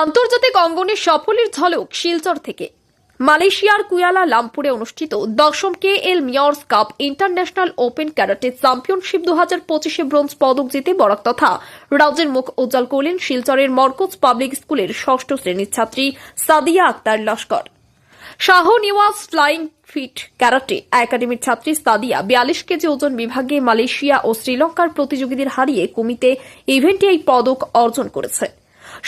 আন্তর্জাতিক অঙ্গনে সফলের ঝলক শিলচর থেকে। মালয়েশিয়ার কুয়ালা লামপুরে অনুষ্ঠিত দশম K L Myers cup international open karate championship দু হাজার পঁচিশে ব্রোঞ্জ পদক জিতে বরাক তথা রাজ্যের মুখ উজ্জ্বল করলেন শিলচরের মরকজ পাবলিক স্কুলের ষষ্ঠ শ্রেণির ছাত্রী Sadia Akter Laskar. Shah Newaz flying feet karate একাডেমির ছাত্রী সাদিয়া বিয়াল্লিশ কেজি ওজন বিভাগে মালয়েশিয়া ও শ্রীলঙ্কার প্রতিযোগীদের হারিয়ে কুমিতে ইভেন্টে এই পদক অর্জন করেছে।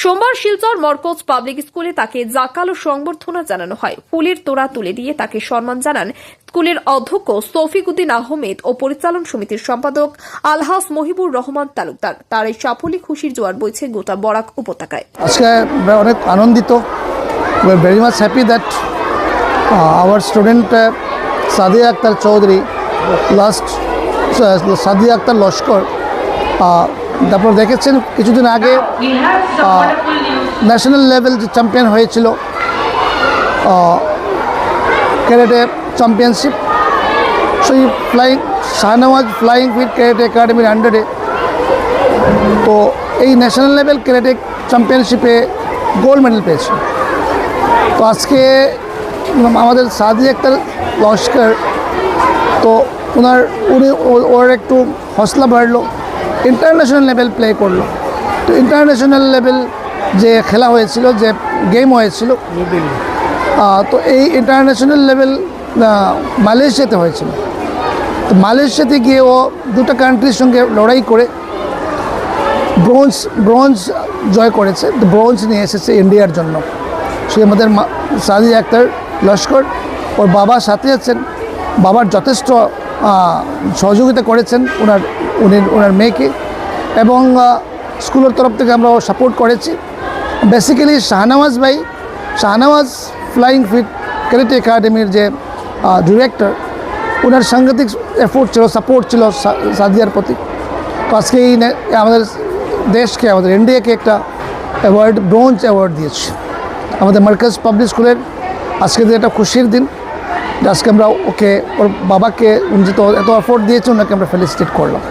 সোমবার শিলচর মরকজ পাবলিক স্কুলে তাকে জাকালো সংবর্ধনা জানানো হয়। ফুলের তোড়া তুলে দিয়ে তাকে সম্মান জানান স্কুলের অধ্যক্ষ সফিকুদ্দিন আহমেদ ও পরিচালন সমিতির সম্পাদক আলহাস মহিবুর রহমান তালুকদার। তার এই সাফল্যে খুশির জোয়ার বইছে গোটা বরাক উপত্যকায়। আজকে অনেক আনন্দিত। Very much happy that our student Sadia Akter Chowdhury last Sadia Akter Laskar uh, তারপর দেখেছেন কিছুদিন আগে. ন্যাশনাল লেভেল যে চ্যাম্পিয়ন হয়েছিল ক্যারেটে চ্যাম্পিয়নশিপ সেই flying Shahnawaz flying fit karate একাডেমির আন্ডারে তো এই ন্যাশনাল লেভেল ক্যারেটে চ্যাম্পিয়নশিপে গোল্ড মেডেল পেয়েছে তো আজকে আমাদের সাদি একটা লস্কর, তো ওনার উনি ওর একটু হসলা বাড়লো ইন্টারন্যাশনাল লেভেল প্লে করল। তো ইন্টারন্যাশনাল লেভেল যে খেলা হয়েছিল, যে গেম হয়েছিল তো এই ইন্টারন্যাশনাল লেভেল মালয়েশিয়াতে হয়েছিল। তো মালয়েশিয়াতে গিয়ে ও দুটো কান্ট্রির সঙ্গে লড়াই করে ব্রোঞ্জ ব্রোঞ্জ জয় করেছে। ব্রোঞ্জ নিয়ে এসেছে ইন্ডিয়ার জন্য। সে আমাদের সাদি আক্তার, লস্কর, ওর বাবা সাথে আছেন। বাবার যথেষ্ট সহযোগিতা করেছেন ওনার, উনি, ওনার মেয়েকে এবং স্কুলের তরফ থেকে আমরা সাপোর্ট করেছি। বেসিক্যালি শাহনওয়াজ ভাই, শাহনওয়াজ ফ্লাইং ফিট ক্যারেটে একাডেমির যে ডিরেক্টর ওনার সাংঘাতিক এফোর্ট ছিল সাপোর্ট ছিল সাদিয়ার প্রতি। তো আজকে এই আমাদের দেশকে, আমাদের ইন্ডিয়াকে একটা অ্যাওয়ার্ড ব্রোঞ্জ অ্যাওয়ার্ড দিয়েছে। আমাদের মার্কাজ পাবলিক স্কুলের আজকে দিন একটা খুশির দিন। আজকে আমরা ওকে ওর বাবাকে উনি তো এত অ্যাফোর্ড দিয়েছে ওনাকে আমরা ফেলিসিটেট করলাম।